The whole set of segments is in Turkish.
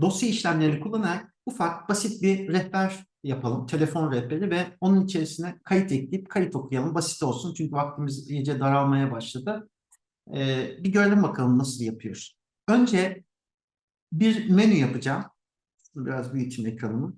dosya işlemlerini kullanarak ufak basit bir rehber yapalım. Telefon rehberi ve onun içerisine kayıt ekleyip kayıt okuyalım. Basit olsun çünkü vaktimiz iyice daralmaya başladı. Ee, bir görelim bakalım nasıl yapıyoruz. Önce bir menü yapacağım. Biraz büyüteyim ekranımı.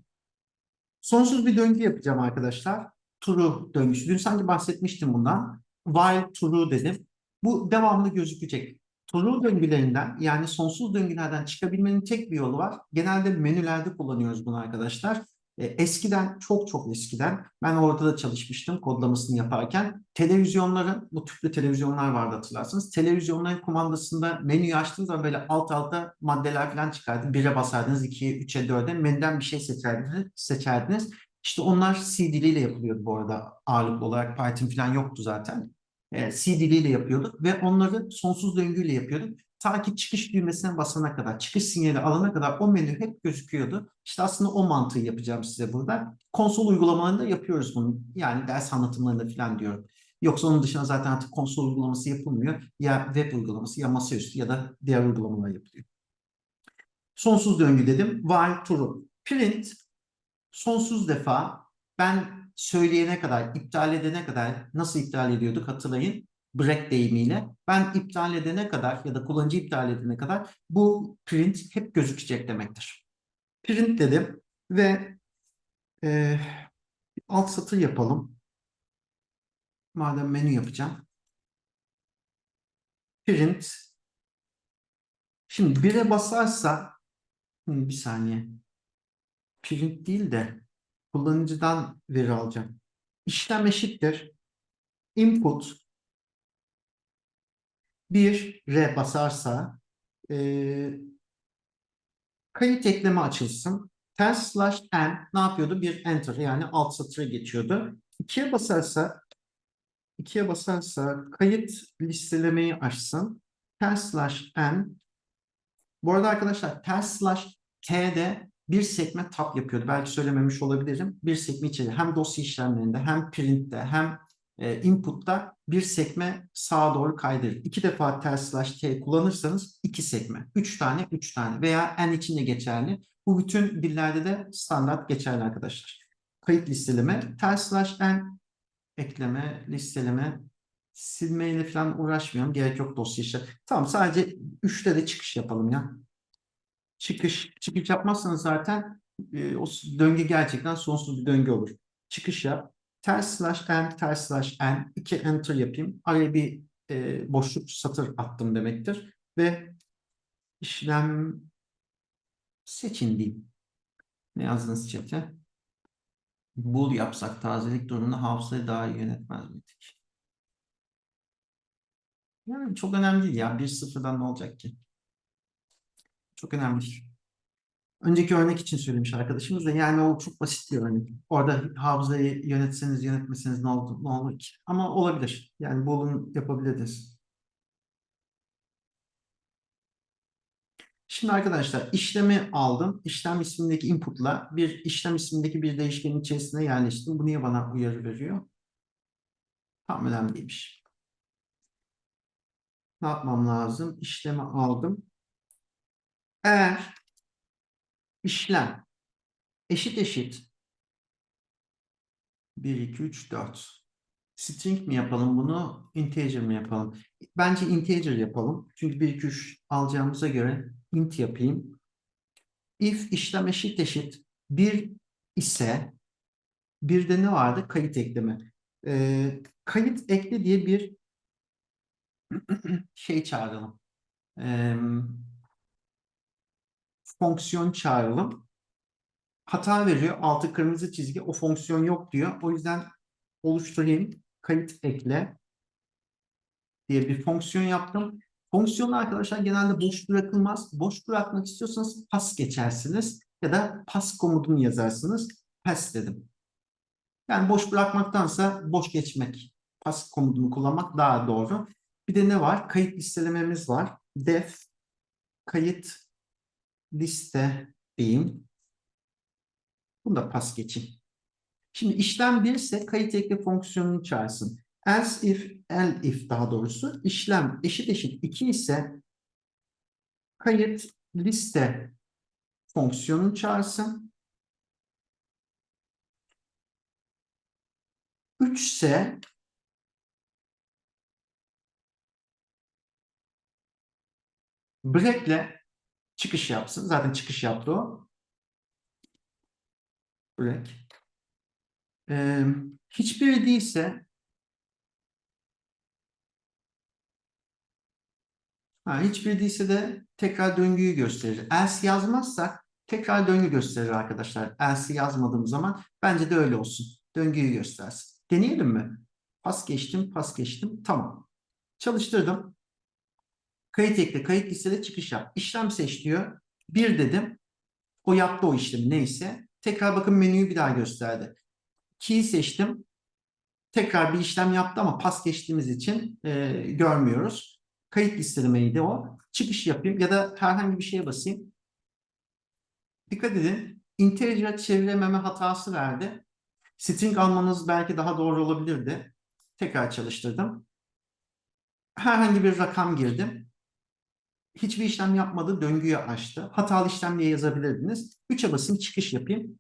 Sonsuz bir döngü yapacağım arkadaşlar. True döngüsü. Dün sanki bahsetmiştim bundan. While true dedim. Bu devamlı gözükecek. True döngülerinden yani sonsuz döngülerden çıkabilmenin tek bir yolu var. Genelde menülerde kullanıyoruz bunu arkadaşlar. E, Eskiden, çok çok eskiden, ben orada da çalışmıştım kodlamasını yaparken. Televizyonların, bu tüplü televizyonlar vardı hatırlarsınız. Televizyonların kumandasında menüyü açtığınız zaman böyle alt alta maddeler falan çıkardı. Bire basardınız, ikiye, üçe, dörde menüden bir şey seçerdiniz. seçerdiniz. İşte onlar C diliyle yapılıyordu bu arada ağırlıklı olarak. Python falan yoktu zaten. E, C yapıyorduk ve onları sonsuz döngüyle yapıyorduk. Ta ki çıkış düğmesine basana kadar, çıkış sinyali alana kadar o menü hep gözüküyordu. İşte aslında o mantığı yapacağım size burada. Konsol uygulamalarında yapıyoruz bunu. Yani ders anlatımlarında falan diyorum. Yoksa onun dışında zaten artık konsol uygulaması yapılmıyor. Ya web uygulaması ya masaüstü ya da diğer uygulamalar yapılıyor. Sonsuz döngü dedim. While true. Print sonsuz defa ben söyleyene kadar, iptal edene kadar nasıl iptal ediyorduk hatırlayın. Break deyimiyle. Ben iptal edene kadar ya da kullanıcı iptal edene kadar bu print hep gözükecek demektir. Print dedim ve e, alt satır yapalım. Madem menü yapacağım. Print. Şimdi 1'e basarsa bir saniye. Print değil de kullanıcıdan veri alacağım. İşlem eşittir. Input bir R basarsa e, kayıt ekleme açılsın. Ters slash n ne yapıyordu? Bir enter yani alt satıra geçiyordu. İkiye basarsa ikiye basarsa kayıt listelemeyi açsın. Ters slash n bu arada arkadaşlar ters slash t'de bir sekme tab yapıyordu. Belki söylememiş olabilirim. Bir sekme içeriği hem dosya işlemlerinde hem printte hem e, input'ta bir sekme sağa doğru kaydırır. İki defa ters slash t kullanırsanız iki sekme. Üç tane, üç tane veya n için de geçerli. Bu bütün dillerde de standart geçerli arkadaşlar. Kayıt listeleme, ters slash n ekleme, listeleme, silmeyle falan uğraşmıyorum. Gerek yok dosya işe. Tamam sadece üçte de çıkış yapalım ya. Çıkış, çıkış yapmazsanız zaten e, o döngü gerçekten sonsuz bir döngü olur. Çıkış yap. Ters slash n, ters slash n. iki enter yapayım. Araya bir e, boşluk satır attım demektir. Ve işlem seçin diyeyim. Ne yazdınız chat'e? Bool yapsak tazelik durumunda hafızayı daha iyi yönetmez miydik? Yani çok önemli değil ya. Bir sıfırdan ne olacak ki? Çok önemli değil. Önceki örnek için söylemiş arkadaşımız da yani o çok basit bir örnek. Orada hafızayı yönetseniz yönetmeseniz ne oldu ne olur ki? Ama olabilir. Yani bulun yapabiliriz. Şimdi arkadaşlar işlemi aldım. İşlem ismindeki input'la bir işlem ismindeki bir değişkenin içerisine yerleştirdim. Bu niye bana uyarı veriyor? Tam önemli değilmiş. Ne yapmam lazım? İşlemi aldım. Eğer işlem eşit eşit 1, 2, 3, 4 string mi yapalım bunu integer mi yapalım? Bence integer yapalım. Çünkü 1, 2, 3 alacağımıza göre int yapayım. If işlem eşit eşit 1 ise bir de ne vardı? Kayıt ekleme. Ee, kayıt ekle diye bir şey çağıralım. Ee, fonksiyon çağıralım. Hata veriyor. Altı kırmızı çizgi. O fonksiyon yok diyor. O yüzden oluşturayım. Kayıt ekle diye bir fonksiyon yaptım. Fonksiyon arkadaşlar genelde boş bırakılmaz. Boş bırakmak istiyorsanız pas geçersiniz ya da pas komutunu yazarsınız. Pass dedim. Yani boş bırakmaktansa boş geçmek, pas komutunu kullanmak daha doğru. Bir de ne var? Kayıt listelememiz var. Def kayıt liste diyeyim. Bunu da pas geçeyim. Şimdi işlem 1 ise kayıt ekle fonksiyonunu çağırsın. Else if, el if daha doğrusu işlem eşit eşit 2 ise kayıt liste fonksiyonun çağırsın. 3 ise break'le çıkış yapsın. Zaten çıkış yaptı o. Break. Ee, hiçbiri değilse ha, hiçbiri değilse de tekrar döngüyü gösterir. Else yazmazsak tekrar döngü gösterir arkadaşlar. Else yazmadığım zaman bence de öyle olsun. Döngüyü göstersin. Deneyelim mi? Pas geçtim, pas geçtim. Tamam. Çalıştırdım. Kayıt ekle, kayıt listede çıkış yap. İşlem seç diyor. Bir dedim. O yaptı o işlemi neyse. Tekrar bakın menüyü bir daha gösterdi. Key seçtim. Tekrar bir işlem yaptı ama pas geçtiğimiz için e, görmüyoruz. Kayıt listelemeydi o. Çıkış yapayım ya da herhangi bir şeye basayım. Dikkat edin. Integer çevirememe hatası verdi. String almanız belki daha doğru olabilirdi. Tekrar çalıştırdım. Herhangi bir rakam girdim. Hiçbir işlem yapmadı, döngüyü açtı. Hatalı işlem diye yazabilirdiniz. 3'e basayım, çıkış yapayım.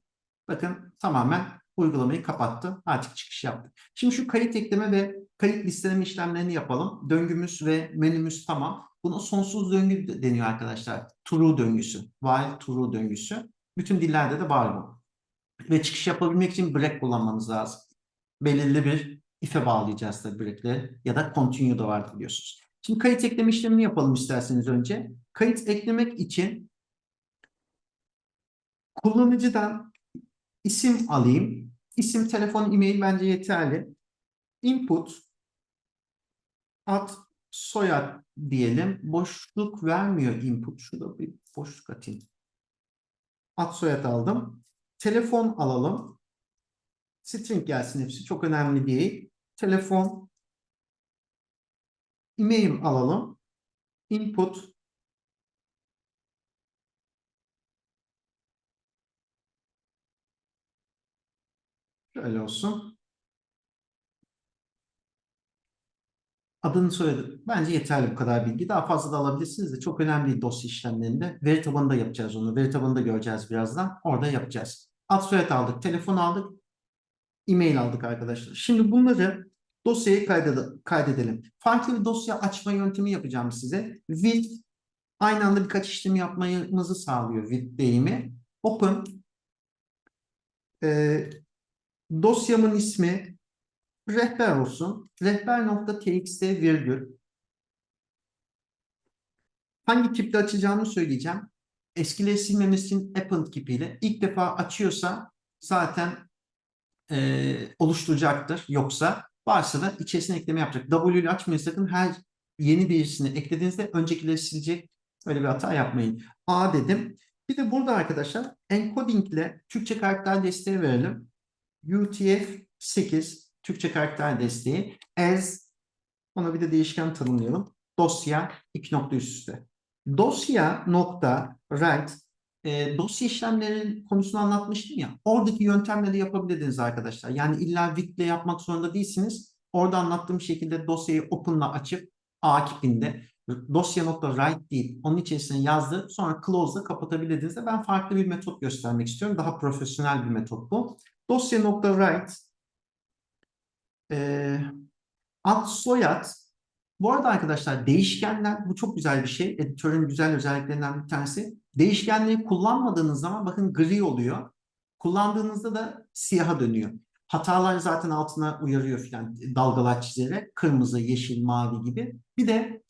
Bakın tamamen uygulamayı kapattı. Artık çıkış yaptı. Şimdi şu kayıt ekleme ve kayıt listeleme işlemlerini yapalım. Döngümüz ve menümüz tamam. Buna sonsuz döngü deniyor arkadaşlar. True döngüsü. While true döngüsü. Bütün dillerde de var bu. Ve çıkış yapabilmek için break kullanmanız lazım. Belirli bir if'e bağlayacağız tabii break'leri. Ya da continue da var biliyorsunuz. Şimdi kayıt ekleme işlemini yapalım isterseniz önce. Kayıt eklemek için kullanıcıdan isim alayım. İsim, telefon, e-mail bence yeterli. Input ad, soyad diyelim. Boşluk vermiyor input. Şurada bir boşluk atayım. Ad, soyad aldım. Telefon alalım. String gelsin hepsi. Çok önemli değil. Telefon e-mail alalım. Input şöyle olsun. Adını soyadı. Bence yeterli bu kadar bilgi. Daha fazla da alabilirsiniz de çok önemli değil dosya işlemlerinde. Veri tabanında yapacağız onu. Veri tabanında göreceğiz birazdan. Orada yapacağız. Ad soyad aldık, telefon aldık, e-mail aldık arkadaşlar. Şimdi bunları kaydede- kaydedelim. Farklı bir dosya açma yöntemi yapacağım size. With aynı anda birkaç işlem yapmamızı sağlıyor with deyimi. Open e, dosyamın ismi rehber olsun. Rehber.txt virgül. Hangi tipte açacağımı söyleyeceğim. Eskileri silmemiz için append kipiyle. İlk defa açıyorsa zaten e, oluşturacaktır. Yoksa varsa da içerisine ekleme yapacak. W ile açmayın sakın. Her yeni birisini eklediğinizde öncekileri silecek. Öyle bir hata yapmayın. A dedim. Bir de burada arkadaşlar encoding ile Türkçe karakter desteği verelim. UTF-8 Türkçe karakter desteği. As ona bir de değişken tanımlayalım. Dosya iki nokta üst üste. Dosya nokta write e, dosya işlemleri konusunu anlatmıştım ya. Oradaki yöntemleri yapabilirdiniz arkadaşlar. Yani illa ile yapmak zorunda değilsiniz. Orada anlattığım şekilde dosyayı open'la açıp A kipinde dosya.write deyip onun içerisine yazdı. Sonra close'la kapatabilirdiniz de ben farklı bir metot göstermek istiyorum. Daha profesyonel bir metot bu. Dosya.write e, ad soyad bu arada arkadaşlar değişkenler bu çok güzel bir şey. Editörün güzel özelliklerinden bir tanesi. Değişkenleri kullanmadığınız zaman bakın gri oluyor. Kullandığınızda da siyaha dönüyor. Hatalar zaten altına uyarıyor falan dalgalar çizerek. Kırmızı, yeşil, mavi gibi. Bir de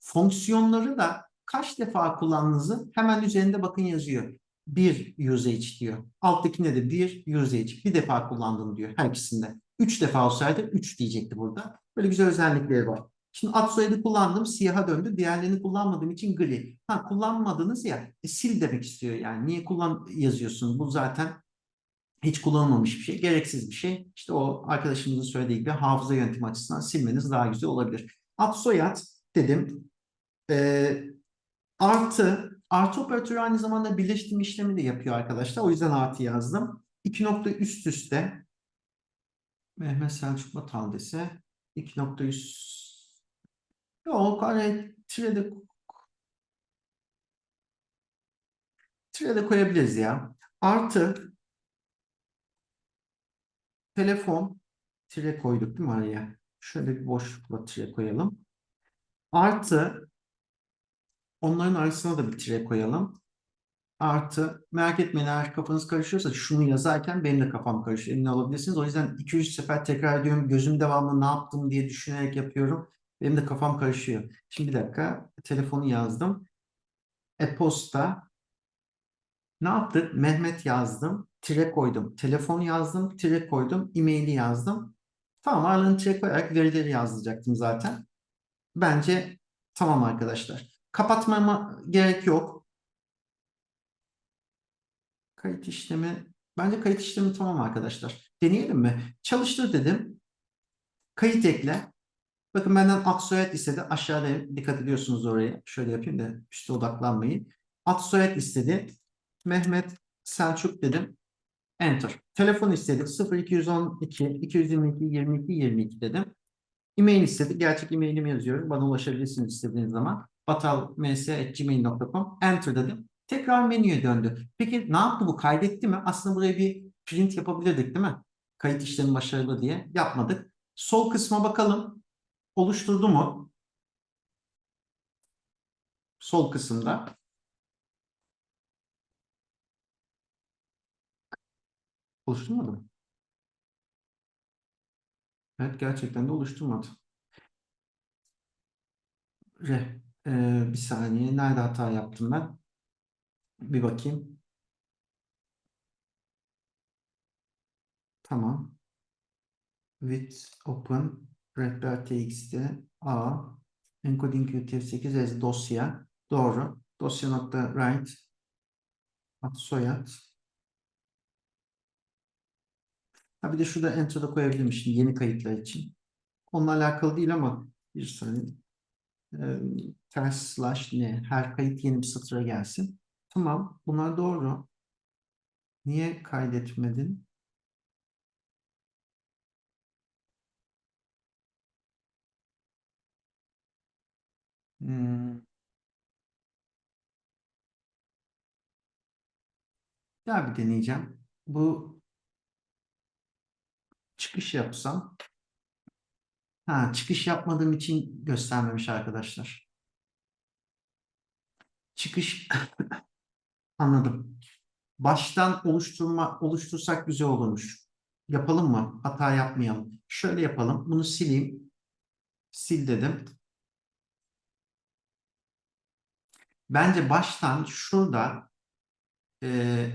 fonksiyonları da kaç defa kullandığınızı hemen üzerinde bakın yazıyor. Bir usage diyor. Alttakinde de bir usage. Bir defa kullandım diyor her ikisinde. Üç defa olsaydı üç diyecekti burada. Böyle güzel özellikleri var. Şimdi ad soyadı kullandım siyaha döndü. Diğerlerini kullanmadığım için gri. Ha kullanmadınız ya e, sil demek istiyor yani. Niye kullan yazıyorsun? Bu zaten hiç kullanılmamış bir şey. Gereksiz bir şey. İşte o arkadaşımızın söylediği gibi hafıza yöntemi açısından silmeniz daha güzel olabilir. Ad soyad dedim. Ee, artı artı operatörü aynı zamanda birleştirme işlemi de yapıyor arkadaşlar. O yüzden artı yazdım. İki nokta üst üste Mehmet Selçuk Batal dese 2 nokta üst Yok hani tire de koyabiliriz ya. Artı telefon tire koyduk değil mi araya? Şöyle bir boşlukla tire koyalım. Artı onların arasına da bir tire koyalım. Artı merak etmeyin eğer kafanız karışıyorsa şunu yazarken benim de kafam karışıyor. Emin olabilirsiniz. O yüzden 2-3 sefer tekrar ediyorum. Gözüm devamlı ne yaptım diye düşünerek yapıyorum. Benim de kafam karışıyor. Şimdi bir dakika. Telefonu yazdım. E-posta. Ne yaptık? Mehmet yazdım. Tire koydum. Telefon yazdım. Tire koydum. E-maili yazdım. Tamam aralarını tire koyarak verileri yazdıracaktım zaten. Bence tamam arkadaşlar. Kapatmama gerek yok. Kayıt işlemi. Bence kayıt işlemi tamam arkadaşlar. Deneyelim mi? Çalıştır dedim. Kayıt ekle. Bakın benden ad soyad istedi. Aşağıda dikkat ediyorsunuz oraya. Şöyle yapayım da üstte odaklanmayın. Ad soyad istedi. Mehmet Selçuk dedim. Enter. Telefon istedi. 0212 222 22 22 dedim. E-mail istedi. Gerçek e-mailimi yazıyorum. Bana ulaşabilirsiniz istediğiniz zaman. batalms.gmail.com Enter dedim. Tekrar menüye döndü. Peki ne yaptı bu? Kaydetti mi? Aslında buraya bir print yapabilirdik değil mi? Kayıt işlemi başarılı diye. Yapmadık. Sol kısma bakalım. Oluşturdu mu? Sol kısımda. Oluşturmadı mı? Evet gerçekten de oluşturmadı. Re, e, bir saniye. Nerede hata yaptım ben? Bir bakayım. Tamam. With open rehber txt a encoding utf8 as dosya. Doğru. Dosya nokta write ad soyad. Ha bir de şurada enter'da koyabilirmişim yeni kayıtlar için. Onunla alakalı değil ama bir saniye. Ee, ters slash ne? Her kayıt yeni bir satıra gelsin. Tamam. Bunlar doğru. Niye kaydetmedin? Hmm. Ya bir deneyeceğim. Bu çıkış yapsam. Ha, çıkış yapmadığım için göstermemiş arkadaşlar. Çıkış anladım. Baştan oluşturma oluştursak güzel olurmuş. Yapalım mı? Hata yapmayalım. Şöyle yapalım. Bunu sileyim. Sil dedim. Bence baştan şurada e,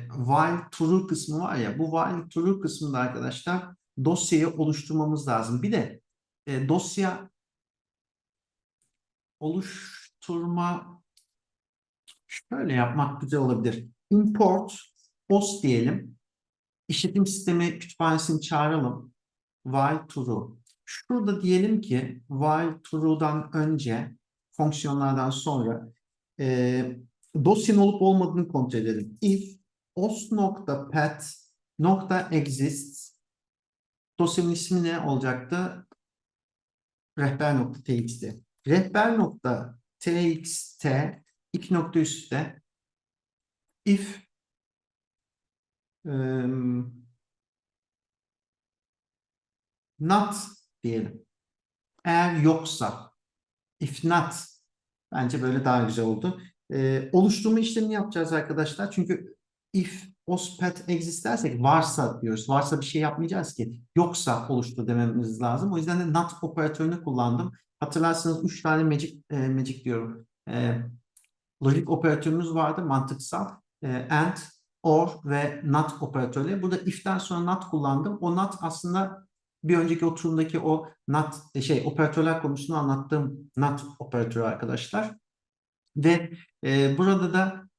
while true kısmı var ya bu while true kısmında arkadaşlar dosyayı oluşturmamız lazım. Bir de e, dosya oluşturma şöyle yapmak güzel olabilir. Import post diyelim. İşletim sistemi kütüphanesini çağıralım. While true. Şurada diyelim ki while true'dan önce fonksiyonlardan sonra e, dosyanın olup olmadığını kontrol edelim. If os.path.exists dosyanın ismi ne olacaktı? Rehber.txt. Rehber.txt iki nokta üstte if um, not diyelim. Eğer yoksa if not bence böyle daha güzel oldu. Ee, oluşturma işlemini yapacağız arkadaşlar. Çünkü if ospat exist dersek varsa diyoruz. Varsa bir şey yapmayacağız ki. Yoksa oluştur dememiz lazım. O yüzden de not operatörünü kullandım. Hatırlarsanız üç tane magic, e, magic diyorum. E, lojik operatörümüz vardı mantıksal. E, and, or ve not operatörleri. Burada if'ten sonra not kullandım. O not aslında bir önceki oturumdaki o not e, şey operatörler konusunu anlattığım not operatörü arkadaşlar. Ve e, burada da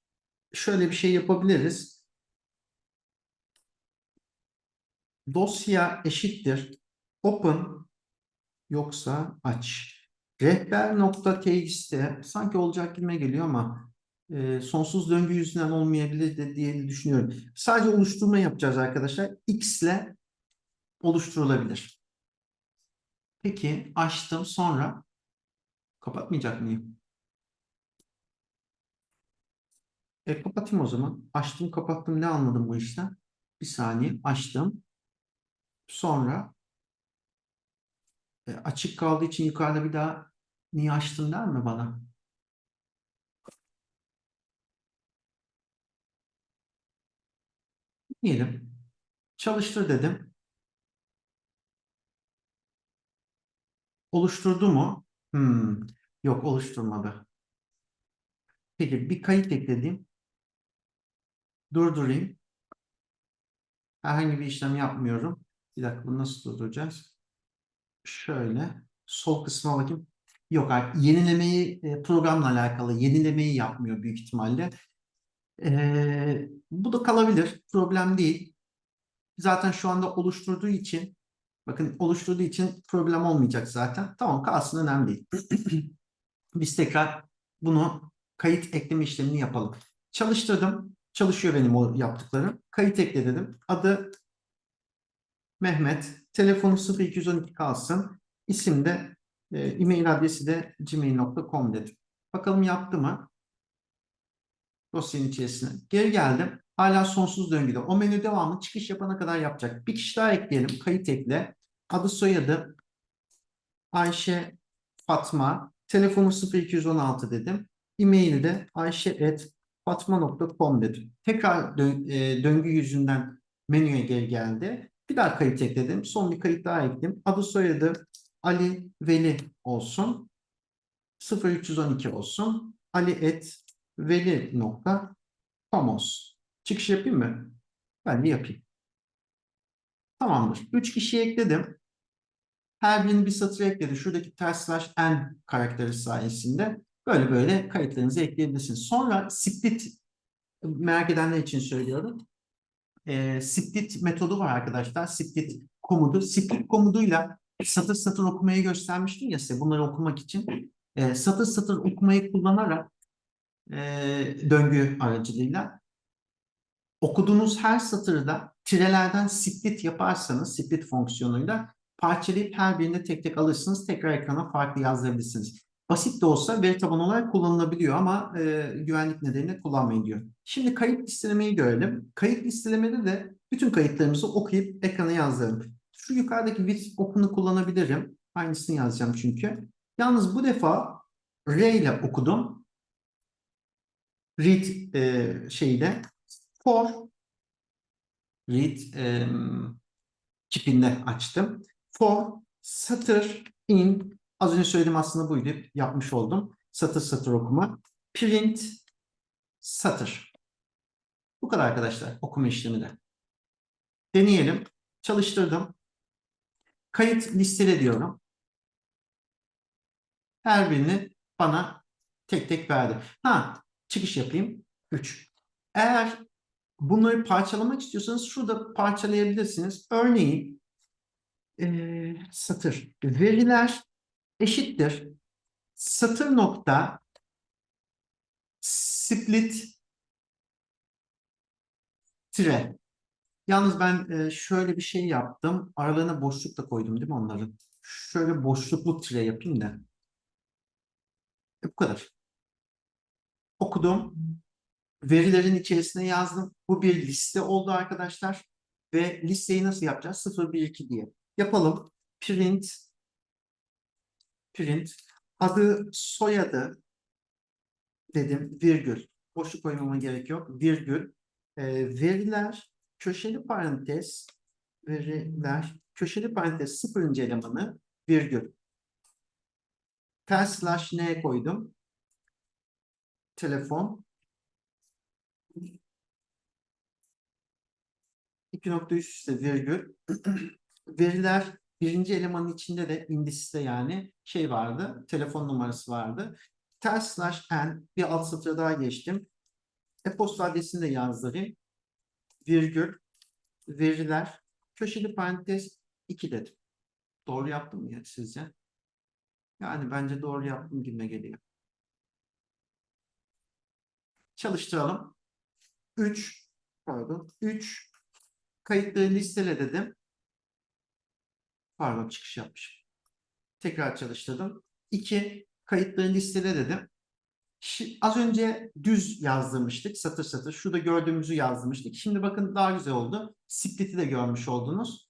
şöyle bir şey yapabiliriz. Dosya eşittir open yoksa aç. Rehber.txt sanki olacak gibi geliyor ama e, sonsuz döngü yüzünden olmayabilir de diye düşünüyorum. Sadece oluşturma yapacağız arkadaşlar. X ile oluşturulabilir. Peki açtım sonra kapatmayacak mıyım? E, kapatayım o zaman. Açtım kapattım ne anladım bu işten? Bir saniye açtım. Sonra e, açık kaldığı için yukarıda bir daha niye açtın der mi bana? Diyelim. Çalıştır dedim. Oluşturdu mu? Hmm, yok oluşturmadı. Peki bir kayıt ekledim. Durdurayım. Herhangi bir işlem yapmıyorum. Bir dakika bunu nasıl durduracağız? Şöyle sol kısma bakayım. Yok yenilemeyi e, programla alakalı yenilemeyi yapmıyor büyük ihtimalle. Ee, bu da kalabilir. Problem değil. Zaten şu anda oluşturduğu için bakın oluşturduğu için problem olmayacak zaten. Tamam kalsın önemli değil. Biz tekrar bunu kayıt ekleme işlemini yapalım. Çalıştırdım. Çalışıyor benim o yaptıklarım. Kayıt ekle dedim. Adı Mehmet. Telefonu 0212 kalsın. İsim de e, e-mail adresi de gmail.com dedim. Bakalım yaptı mı? Dosyanın içerisine. Geri geldim. Hala sonsuz döngüde. O menü devamı çıkış yapana kadar yapacak. Bir kişi daha ekleyelim. Kayıt ekle. Adı soyadı Ayşe Fatma. Telefonu 0216 dedim. E-mail de ayşe.fatma.com dedim. Tekrar dö- e, döngü yüzünden menüye geri geldi. Bir daha kayıt ekledim. Son bir kayıt daha ekledim. Adı soyadı Ali Veli olsun. 0312 olsun. Ali et veli.com olsun. Çıkış yapayım mı? Ben de yapayım. Tamamdır. Üç kişiyi ekledim. Her birini bir satır ekledi. Şuradaki ters slash n karakteri sayesinde böyle böyle kayıtlarınızı ekleyebilirsiniz. Sonra split merak edenler için söylüyorum. E, split metodu var arkadaşlar. Split komutu. Split komutuyla satır satır okumayı göstermiştim ya size bunları okumak için. E, satır satır okumayı kullanarak e, döngü aracılığıyla okuduğunuz her satırda tirelerden split yaparsanız split fonksiyonuyla parçalayıp her birini tek tek alırsınız. Tekrar ekrana farklı yazdırabilirsiniz. Basit de olsa veri tabanı olarak kullanılabiliyor ama e, güvenlik nedeniyle kullanmayın diyor. Şimdi kayıt listelemeyi görelim. Kayıt listelemede de bütün kayıtlarımızı okuyup ekrana yazdıralım. Şu yukarıdaki with open'ı kullanabilirim. Aynısını yazacağım çünkü. Yalnız bu defa R ile okudum. Read e, şeyde for read e, kipinde açtım. For satır in az önce söylediğim aslında buydu. Yapmış oldum. Satır satır okuma. Print satır. Bu kadar arkadaşlar okuma işlemi de. Deneyelim. Çalıştırdım. Kayıt listele diyorum. Her birini bana tek tek verdi. Ha, çıkış yapayım. 3. Eğer bunları parçalamak istiyorsanız şurada parçalayabilirsiniz. Örneğin e, satır veriler eşittir satır nokta split tire. Yalnız ben e, şöyle bir şey yaptım. Aralarına boşluk da koydum değil mi onların? Şöyle boşluklu tire yapayım da. E, bu kadar. Okudum. Verilerin içerisine yazdım. Bu bir liste oldu arkadaşlar. Ve listeyi nasıl yapacağız? 0, 1, 2 diye. Yapalım. Print print adı soyadı dedim virgül. Boşluk koymama gerek yok. Virgül. E, veriler köşeli parantez veriler köşeli parantez sıfırıncı elemanı virgül. Ters slash n koydum. Telefon. İki nokta üst üste virgül. Veriler birinci elemanın içinde de indiste yani şey vardı. Telefon numarası vardı. Ters slash n bir alt satıra daha geçtim. E-posta adresini de yazdırayım. Virgül. Veriler. Köşeli parantez 2 dedim. Doğru yaptım mı ya sizce? Yani bence doğru yaptım gibi geliyor. Çalıştıralım. 3 pardon 3 kayıtları listele dedim. Pardon çıkış yapmışım. Tekrar çalıştırdım. 2 kayıtları listele dedim. Az önce düz yazdırmıştık satır satır. Şurada gördüğümüzü yazdırmıştık. Şimdi bakın daha güzel oldu. Split'i de görmüş oldunuz.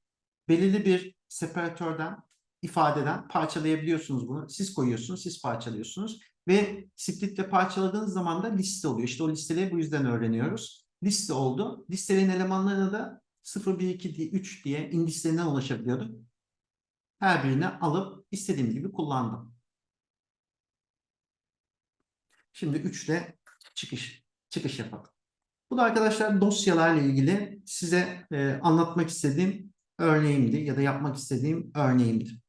Belirli bir separatörden, ifadeden parçalayabiliyorsunuz bunu. Siz koyuyorsunuz, siz parçalıyorsunuz. Ve splitle parçaladığınız zaman da liste oluyor. İşte o listeleri bu yüzden öğreniyoruz. Liste oldu. Listelerin elemanlarına da 0, 1, 2, diye- 3 diye indislerinden ulaşabiliyorduk. Her birini alıp istediğim gibi kullandım. Şimdi 3 ile çıkış, çıkış yapalım. Bu da arkadaşlar dosyalarla ilgili size e, anlatmak istediğim örneğimdi ya da yapmak istediğim örneğimdi.